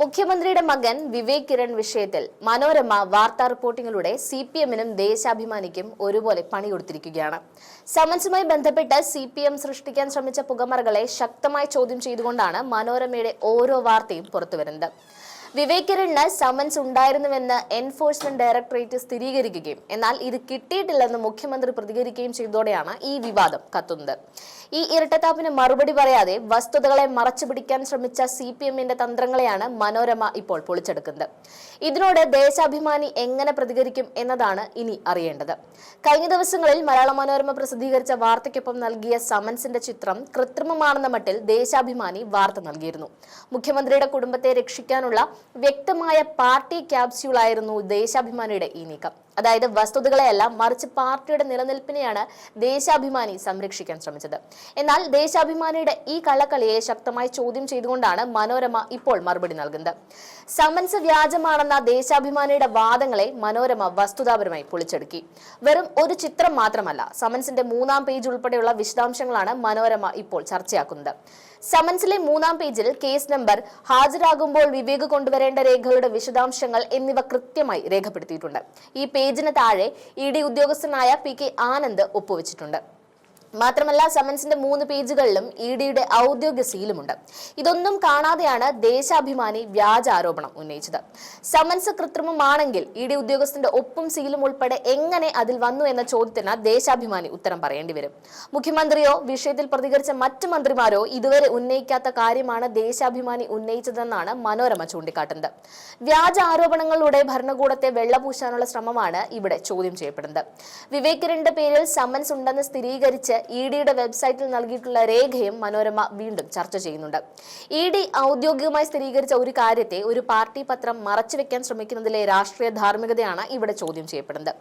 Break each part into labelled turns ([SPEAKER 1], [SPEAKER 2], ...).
[SPEAKER 1] മുഖ്യമന്ത്രിയുടെ മകൻ വിവേക് കിരൺ വിഷയത്തിൽ മനോരമ വാർത്താ റിപ്പോർട്ടിങ്ങിലൂടെ സി പി എമ്മിനും ദേശാഭിമാനിക്കും ഒരുപോലെ പണി കൊടുത്തിരിക്കുകയാണ് സമൻസുമായി ബന്ധപ്പെട്ട് സി പി എം സൃഷ്ടിക്കാൻ ശ്രമിച്ച പുകമറകളെ ശക്തമായി ചോദ്യം ചെയ്തുകൊണ്ടാണ് മനോരമയുടെ ഓരോ വാർത്തയും പുറത്തുവരുന്നത്. വിവേക് കിരണിന് സമൻസ് ഉണ്ടായിരുന്നുവെന്ന് എൻഫോഴ്സ്മെന്റ് ഡയറക്ടറേറ്റ് സ്ഥിരീകരിക്കുകയും എന്നാൽ ഇത് കിട്ടിയിട്ടില്ലെന്ന് മുഖ്യമന്ത്രി പ്രതികരിക്കുകയും ചെയ്തതോടെയാണ് ഈ വിവാദം കത്തുന്നത്. ഈ ഇരട്ടത്താപ്പിന് മറുപടി പറയാതെ വസ്തുതകളെ മറച്ചുപിടിക്കാൻ ശ്രമിച്ച സി പി എമ്മിന്റെ തന്ത്രങ്ങളെയാണ് മനോരമ ഇപ്പോൾ പൊളിച്ചെടുക്കുന്നത്. ഇതിനോട് ദേശാഭിമാനി എങ്ങനെ പ്രതികരിക്കും എന്നതാണ് ഇനി അറിയേണ്ടത്. കഴിഞ്ഞ ദിവസങ്ങളിൽ മലയാള മനോരമ പ്രസിദ്ധീകരിച്ച വാർത്തയ്ക്കൊപ്പം നൽകിയ സമൻസിന്റെ ചിത്രം കൃത്രിമമാണെന്ന മട്ടിൽ ദേശാഭിമാനി വാർത്ത നൽകിയിരുന്നു. മുഖ്യമന്ത്രിയുടെ കുടുംബത്തെ രക്ഷിക്കാനുള്ള വ്യക്തമായ പാർട്ടി ക്യാപ്സ്യൂളായിരുന്നു ദേശാഭിമാനിയുടെ ഈ നീക്കം. അതായത് വസ്തുതകളെയല്ല മറിച്ച് പാർട്ടിയുടെ നിലനിൽപ്പിനെയാണ് ദേശാഭിമാനി സംരക്ഷിക്കാൻ ശ്രമിച്ചത്. എന്നാൽ ദേശാഭിമാനിയുടെ ഈ കള്ളക്കളിയെ ശക്തമായി ചോദ്യം ചെയ്തുകൊണ്ടാണ് മനോരമ ഇപ്പോൾ മറുപടി നൽകുന്നത്. സമൻസ് വ്യാജമാണെന്ന ദേശാഭിമാനിയുടെ വാദങ്ങളെ മനോരമ വസ്തുതാപരമായി പൊളിച്ചെടുക്കി. വെറും ഒരു ചിത്രം മാത്രമല്ല സമൻസിന്റെ മൂന്നാം പേജ് ഉൾപ്പെടെയുള്ള വിശദാംശങ്ങളാണ് മനോരമ ഇപ്പോൾ ചർച്ചയാക്കുന്നത്. സമൻസിലെ മൂന്നാം പേജിൽ കേസ് നമ്പർ ഹാജരാകുമ്പോൾ വിവേക് കൊണ്ടുവരേണ്ട രേഖകളുടെ വിശദാംശങ്ങൾ എന്നിവ കൃത്യമായി രേഖപ്പെടുത്തിയിട്ടുണ്ട്. ഈ പേജിന് താഴെ ഇ ഡി ഉദ്യോഗസ്ഥനായ പി കെ ആനന്ദ് ഒപ്പുവെച്ചിട്ടുണ്ട്. മാത്രമല്ല സമൻസിന്റെ മൂന്ന് പേജുകളിലും ഇ ഡിയുടെ ഔദ്യോഗിക സീലുമുണ്ട് ഇതൊന്നും കാണാതെയാണ് ദേശാഭിമാനി വ്യാജ ആരോപണം ഉന്നയിച്ചത്. സമൻസ് കൃത്രിമമാണെങ്കിൽ ഇ ഡി ഉദ്യോഗസ്ഥന്റെ ഒപ്പും സീലും ഉൾപ്പെടെ എങ്ങനെ അതിൽ വന്നു എന്ന ചോദ്യത്തിന് ദേശാഭിമാനി ഉത്തരം പറയേണ്ടി വരും. മുഖ്യമന്ത്രിയോ വിഷയത്തിൽ പ്രതികരിച്ച മറ്റ് മന്ത്രിമാരോ ഇതുവരെ ഉന്നയിക്കാത്ത കാര്യമാണ് ദേശാഭിമാനി ഉന്നയിച്ചതെന്നാണ് മനോരമ ചൂണ്ടിക്കാട്ടുന്നത്. വ്യാജ ആരോപണങ്ങളിലൂടെ ഭരണകൂടത്തെ വെള്ളപൂശാനുള്ള ശ്രമമാണ് ഇവിടെ ചോദ്യം ചെയ്യപ്പെടുന്നത്. വിവേക് രണ്ട് പേരിൽ സമൻസ് ഉണ്ടെന്ന് സ്ഥിരീകരിച്ച് ഇ ഡിയുടെ വെബ്സൈറ്റിൽ നൽകിയിട്ടുള്ള രേഖയും മനോരമ വീണ്ടും ചർച്ച ചെയ്യുന്നുണ്ട്. ഇ ഡി ഔദ്യോഗികമായി സ്ഥിരീകരിച്ച ഒരു കാര്യത്തെ ഒരു പാർട്ടി പത്രം മറച്ചുവെക്കാൻ ശ്രമിക്കുന്നതിലെ രാഷ്ട്രീയ ധാർമ്മികതയാണ് ഇവിടെ ചോദ്യം ചെയ്യപ്പെടുന്നത്.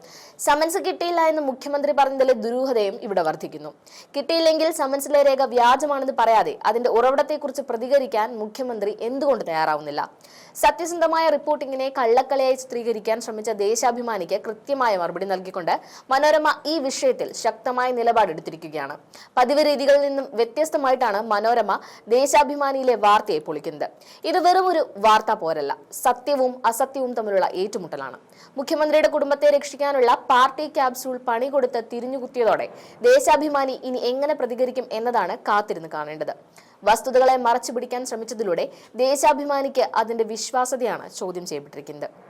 [SPEAKER 1] സമൻസ് കിട്ടിയില്ല എന്ന് മുഖ്യമന്ത്രി പറഞ്ഞതിലെ ദുരൂഹതയും ഇവിടെ വർദ്ധിക്കുന്നു. കിട്ടിയില്ലെങ്കിൽ സമൻസിലെ രേഖ വ്യാജമാണെന്ന് പറയാതെ അതിന്റെ ഉറവിടത്തെക്കുറിച്ച് പ്രതികരിക്കാൻ മുഖ്യമന്ത്രി എന്തുകൊണ്ട് തയ്യാറാവുന്നില്ല? സത്യസന്ധമായ റിപ്പോർട്ടിങ്ങിനെ കള്ളക്കളിയായി ചിത്രീകരിക്കാൻ ശ്രമിച്ച ദേശാഭിമാനിക്ക് കൃത്യമായ മറുപടി നൽകിക്കൊണ്ട് മനോരമ ഈ വിഷയത്തിൽ ശക്തമായ നിലപാടെടുത്തിരിക്കുകയാണ് പതിവ് രീതികളിൽ നിന്നും വ്യത്യസ്തമായിട്ടാണ് മനോരമ ദേശാഭിമാനിയിലെ വാർത്തയെ പൊളിക്കുന്നത്. ഇത് വെറും ഒരു വാർത്ത പോരല്ല സത്യവും അസത്യവും തമ്മിലുള്ള ഏറ്റുമുട്ടലാണ്. മുഖ്യമന്ത്രിയുടെ കുടുംബത്തെ രക്ഷിക്കാനുള്ള പാർട്ടി ക്യാപ്സൂൾ പണി കൊടുത്ത് തിരിഞ്ഞുകുത്തിയതോടെ ദേശാഭിമാനി ഇനി എങ്ങനെ പ്രതികരിക്കും എന്നതാണ് കാത്തിരുന്ന് കാണേണ്ടത്. വസ്തുതകളെ മറച്ചു പിടിക്കാൻ ശ്രമിച്ചതിലൂടെ ദേശാഭിമാനിക്ക് അതിന്റെ വിശ്വാസ്യതയാണ് ചോദ്യം ചെയ്യപ്പെട്ടിരിക്കുന്നത്.